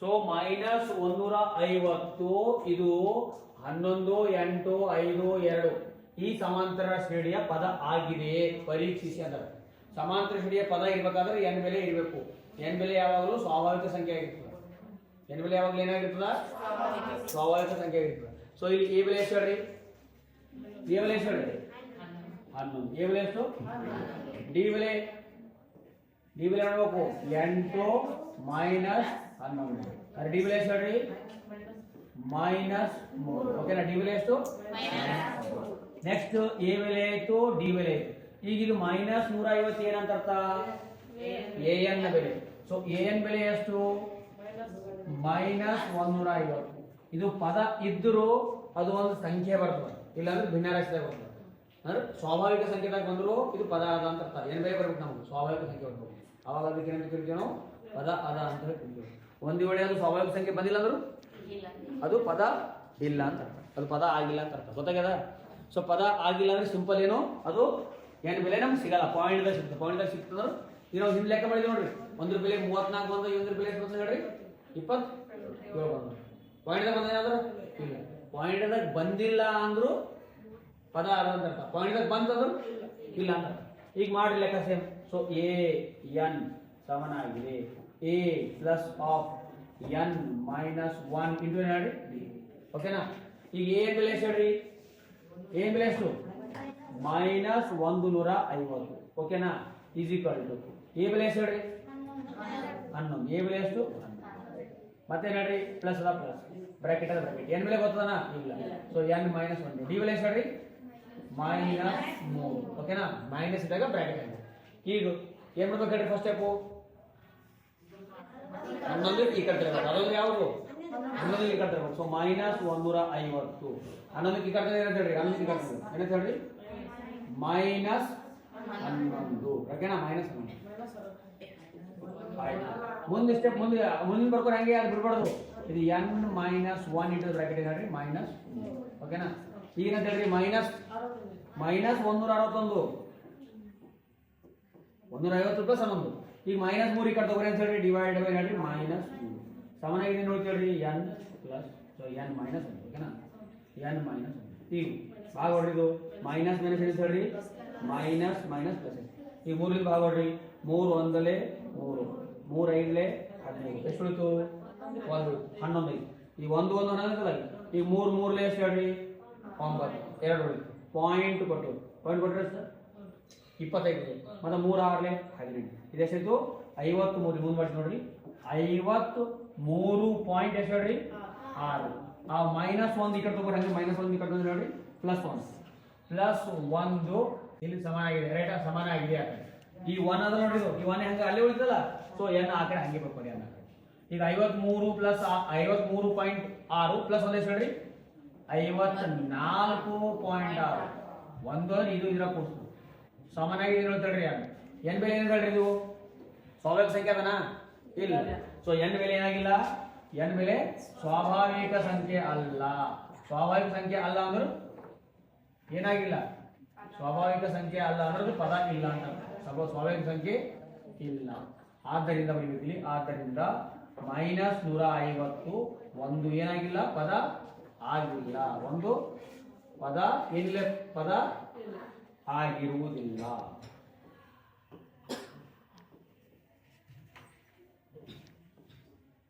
So minus ಒಂದೂರ ಐವತ್ತು ಇದು ಹನ್ನೊಂದು, ಎಂಟು, ಐದು, ಎರಡು. ಈ ಸಮಾಂತರ ಶ್ರೇಣಿಯ ಪದ ಆಗಿದೆ. ಪರೀಕ್ಷಿಸಿ ಅದರ. ಸಮಾಂತರ ಶ್ರೇಣಿಯ ಪದ ಇರಬೇಕಾದ್ರೆ ಎನ್ ಬೆಲೆ ಇರಬೇಕು. ಎನ್ ಬೆಲೆ ಯಾವಾಗಲೂ ಸ್ವಾಭಾವಿಕ ಸಂಖ್ಯೆ ಆಗಿರ್ತದೆ. ಎನ್ ಬೆಲೆ ಯಾವಾಗಲೂ ಏನಾಗಿರ್ತದ? ಸ್ವಾಭಾವಿಕ ಸಂಖ್ಯೆ ಆಗಿರ್ತದೆ. ಸೊ ಇಲ್ಲಿ ಎ ಬೆಲೆ ಎಷ್ಟು ಹೇಳ್ರಿ? ಎ ಬೆಲೆ ಎಷ್ಟು ಹೇಳ್ರಿ? ಹನ್ನೊಂದು. ಎ ಬೆಲೆ ಎಷ್ಟು? ಡಿ ಬೆಲೆ? ಡಿ ಬೆಲೆ ನೋಡ್ಬೇಕು ಎಂಟು ಮೈನಸ್ ಹನ್ನೊಂದು ಡಿ ಬೆಲೆ ಎಷ್ಟು ಹೇಳ್ರಿ. ಮೈನಸ್ ಮೂರು. ಓಕೆನಾ? ಡಿ ಬೆಲೆ ಎಷ್ಟು ನೆಕ್ಸ್ಟ್ ಎ ಬೆಲೆ ಆಯ್ತು, ಡಿ ಬೆಲೆ ಈಗ ಇದು ಮೈನಸ್ ನೂರ ಐವತ್ತು ಏನಂತ ಅರ್ಥ? ಎ ಎನ್ ಬೆಲೆ. ಸೊ ಎ ಎನ್ ಬೆಲೆ ಎಷ್ಟು? ಮೈನಸ್ ಒಂದೂರ ಐವತ್ತು ಇದು ಪದ ಇದ್ದರೂ ಅದು ಒಂದು ಸಂಖ್ಯೆ ಬರ್ತದೆ. ಇಲ್ಲಾಂದ್ರೆ ಭಿನ್ನರಾಶಿದಾಗ ಬರ್ತದೆ. ಅಂದ್ರೆ ಸ್ವಾಭಾವಿಕ ಸಂಖ್ಯೆದಾಗ ಬಂದರೂ ಇದು ಪದ ಅದ ಅಂತ ಅರ್ಥ. ಏನ್ ಬೇರೆ ಬರ್ಬೇಕು ನಮ್ಗೆ. ಸ್ವಾಭಾವಿಕ ಸಂಖ್ಯೆ ಬರ್ಬೇಕು. ಅವಾಗ ಅದಕ್ಕೆ ಏನಂತ ಕರಿತೀವಿ ನಾವು? ಪದ ಅದ ಅಂತ ಹೇಳಿ ಒಂದು ವೇಳೆ ಅದು ಸ್ವಾಭಾವಿಕ ಸಂಖ್ಯೆ ಬಂದಿಲ್ಲ ಅಂದ್ರು? ಅದು ಪದ ಇಲ್ಲ ಅಂತ ಅರ್ಥ. ಅದು ಪದ ಆಗಿಲ್ಲ ಅಂತ ಅರ್ಥ. ಗೊತ್ತಾಗ್ಯದ? ಸೊ ಪದ ಆಗಿಲ್ಲ ಅಂದ್ರೆ ಸಿಂಪಲ್ ಏನು? ಅದು ಏನು ಬೆಲೆ ನಮ್ಗೆ ಸಿಗಲ್ಲ. ಪಾಯಿಂಟ್ದಾಗ ಸಿಗ್ತದೆ. ಪಾಯಿಂಟ್ದಾಗ ಸಿಗ್ತದೆ ಈಗ ನಾವು ಹಿಂದೆ ಲೆಕ್ಕ ಮಾಡಿದ್ವಿ ನೋಡ್ರಿ. ಒಂದ್ರ ಬೆಲೆ ಮೂವತ್ನಾಲ್ಕು ಬಂದ ಇನ್ನೊಂದ್ರ ಬೆಲೆ ಎಷ್ಟು ಬಂತು ಹೇಳ್ರಿ? ಇಪ್ಪತ್ತು ಪಾಯಿಂಟ್ ಬಂದು ಪಾಯಿಂಟ್ದಾಗ ಬಂದ ಏನಾದ್ರು? ಇಲ್ಲ. ಪಾಯಿಂಟ್ದಾಗ ಬಂದಿಲ್ಲ ಅಂದ್ರು ಪದ ಅದ ಅಂತ ಅರ್ಥ. ಪಾಯಿಂಟ್ದಾಗ ಬಂತಂದ್ರು ಇಲ್ಲ ಅಂತ. ಈಗ ಮಾಡ್ರಿ ಲೆಕ್ಕ ಸೇಮ್ ಸೊ ಎ ಎನ್ ಸಮನಾಗಿದೆ. A plus of n minus one into ಏನು ಹೇಳಿ ಓಕೆನಾ ಈಗ ಏನ್ ಬೆಲೆ ಎಷ್ಟು ಹೇಳ್ರಿ ಏನ್ ಬೆಲೆ ಎಷ್ಟು ಮೈನಸ್ ಒಂದು ನೂರ ಐವತ್ತು ಓಕೆನಾ ಈಸಿಕಲ್ ಟು ಎ ಬೆಲೆ ಎಷ್ಟು ಹೇಳ್ರಿ ಹನ್ನೊಂದು ಎ ಬೆಲೆ ಎಷ್ಟು ಮತ್ತೆ ಹೇಳ್ರಿ ಪ್ಲಸ್ ಅದ ಪ್ಲಸ್ ಬ್ರಾಕೆಟ್ ಅದ ಬ್ರಾಕೆಟ್ ಎನ್ ಬೆಲೆ ಗೊತ್ತದನ ಇಲ್ಲ so n minus one d ಬೆಲೆ ಎಷ್ಟು ಹೇಳ್ರಿ ಮೈನಸ್ ಮೂರು ಓಕೆನಾ ಮೈನಸ್ ಇದ್ದಾಗ ಬ್ರಾಕೆಟ್ ಆಗಿದೆ ಈಗ ಏನ್ ಮಾಡ್ಬೇಕು ಹೇಳ್ರಿ ಫಸ್ಟ್ ಸ್ಟೆಪ್ಪು ಹನ್ನೊಂದು ಈ ಕಡೆ ತರಬೇಕು ಅದೊಂದು ಯಾವುದು? ಹನ್ನೊಂದು ಈ ಕಡೆ ತರಬೇಕು ಸೊ ಮೈನಸ್ ಒಂದೂರ ಐವತ್ತು ಹನ್ನೊಂದು ಈ ಕಡೆ ಏನಂತ ಹೇಳ್ರಿ? ಹನ್ನೊಂದು ಈ ಕಡೆ ತರಬೇಕು. ಏನಂತ ಹೇಳ್ರಿ? ಮೈನಸ್ ಹನ್ನೊಂದು. ಓಕೆನಾ ಮೈನಸ್ ಹನ್ನೊಂದು. ಆಯ್ತು. ಮುಂದೆ ಸ್ಟೆಪ್ ಮುಂದೆ ಮುಂದೆ ಬರ್ಕೊಂಡು ಹಂಗೆ? ಅದು ಬಿಡ್ಬಾರ್ದು. ಇದು n minus one into bracket ಹೇಳ್ರಿ. ಮೈನಸ್ ಓಕೆನಾ ಈಗ ಅಂತ ಹೇಳ್ರಿ? ಮೈನಸ್ ಮೈನಸ್ ಒಂದೂರ ಅರವತ್ತೊಂದು ಒಂದೂರ ಐವತ್ತು ಪ್ಲಸ್ ಹನ್ನೊಂದು. ಈಗ ಮೈನಸ್ ಮೂರು ಈ ಕಡೆ ತಗೋರಿ ಅಂತ ಹೇಳಿ ಡಿವೈಡ್ ಬೈ ಹೇಳ್ರಿ? ಮೈನಸ್ ಸಮನಾಗಿದೆ ನೋಡಿ ಕೇಳ್ರಿ n plus so n minus ಓಕೆನಾ ಎನ್ ಮೈನಸ್ ಈಗ, ಭಾಗ ಹೊಡ್ರಿದು ಮೈನಸ್ ಮೈನಸ್ ಏನು ಹೇಳ್ರಿ? ಮೈನಸ್ ಮೈನಸ್ ಪ್ಲಸ್ ಈಗ ಮೂರಿಂದ ಭಾಗ ಹೊಡ್ರಿ. ಮೂರು ಒಂದಲೇ ಮೂರು. ಮೂರು ಐದಲೇ ಹದಿನೈದು. ಎಷ್ಟು ಉಳಿತು? ಒಂದು. ಹನ್ನೊಂದು ಐದು ಈಗ ಒಂದು ಒಂದು ಹನ್ನೊಂದು ಈಗ? ಮೂರು, ಮೂರಲೇ ಎಷ್ಟು ಹೇಳ್ರಿ? ಒಂಬತ್ತು. ಎರಡು ಉಳಿತು. ಪಾಯಿಂಟ್ ಕೊಟ್ಟು. ಪಾಯಿಂಟ್ ಕೊಟ್ಟರೆ ಸರ್ ಇಪ್ಪತ್ತೈದು ಮತ್ತೆ ಮೂರು ಆರ್ಲೆ ಹದಿನೆಂಟು ಇದೆಷ್ಟಾಯ್ತು ಐವತ್ತು ಮೂರು. ಮುಂದೆ ಮಾಡಿ ನೋಡ್ರಿ. ಐವತ್ತು ಮೂರು ಪಾಯಿಂಟ್ ಎಷ್ಟು ಹೇಳ್ರಿ? ಆರು. ಆ ಮೈನಸ್ ಒಂದು ಈ ಕಡೆ ತಗೋರಿ, ಹಂಗೆ ಮೈನಸ್ ಒಂದು ಈ ಕಡೆ ನೋಡ್ರಿ. ಪ್ಲಸ್ ಒನ್ ಪ್ಲಸ್ ಒಂದು ಇಲ್ಲಿ ಸಮಾನ ಆಗಿದೆ. ರೈಟ್ ಸಮಾನ ಆಗಿದೆ ಈ ಒನ್ ಅದ ನೋಡ್ರಿ ಇದು. ಈ ಒನ್ ಹಂಗೆ ಅಲ್ಲೇ ಉಳಿತಲ್ಲ? ಸೊ ಎನ್ ಆ ಕಡೆ ಹಂಗೆ ಬರ್ಕೊಡಿ ಅನ್ನ ಈಗ ಐವತ್ಮೂರು ಪ್ಲಸ್ ಐವತ್ಮೂರು ಪಾಯಿಂಟ್ ಆರು ಪ್ಲಸ್ ಒಂದು ಎಷ್ಟು ಹೇಳ್ರಿ? ಐವತ್ನಾಲ್ಕು ಪಾಯಿಂಟ್ ಆರು. ಒಂದು ಇದು ಇದರ ಕೊಡ್ತು ಸಮಾನಾಗಿ ಏನು ಹೇಳ್ತಾಳ್ರಿ ಎನ್ ಬೆಲೆ ಏನು ಹೇಳ್ರಿ ಇದು ಸ್ವಾಭಾವಿಕ ಸಂಖ್ಯೆ ಅದನಾ? ಇಲ್ಲ. ಸೊ ಎನ್ ಬೆಲೆ ಏನಾಗಿಲ್ಲ? ಎನ್ ಬೆಲೆ ಸ್ವಾಭಾವಿಕ ಸಂಖ್ಯೆ ಅಲ್ಲ. ಸ್ವಾಭಾವಿಕ ಸಂಖ್ಯೆ ಅಲ್ಲ ಅಂದ್ರೆ ಏನಾಗಿಲ್ಲ. ಸ್ವಾಭಾವಿಕ ಸಂಖ್ಯೆ ಅಲ್ಲ ಅಂದ್ರೆ ಅದು ಪದ ಇಲ್ಲ ಅಂತ. ಸ್ವ- ಸ್ವಾಭಾವಿಕ ಸಂಖ್ಯೆ ಇಲ್ಲ. ಆದ್ದರಿಂದ ಬರೀಬೇಕಿಲ್ಲಿ ಆದ್ದರಿಂದ ಮೈನಸ್ ನೂರ ಐವತ್ತು ಒಂದು ಏನಾಗಿಲ್ಲ, ಪದ ಆಗಿಲ್ಲ. ಒಂದು ಪದ ಏನಿಲ್ಲ, ಪದ ಆಗಿರುವುದಿಲ್ಲ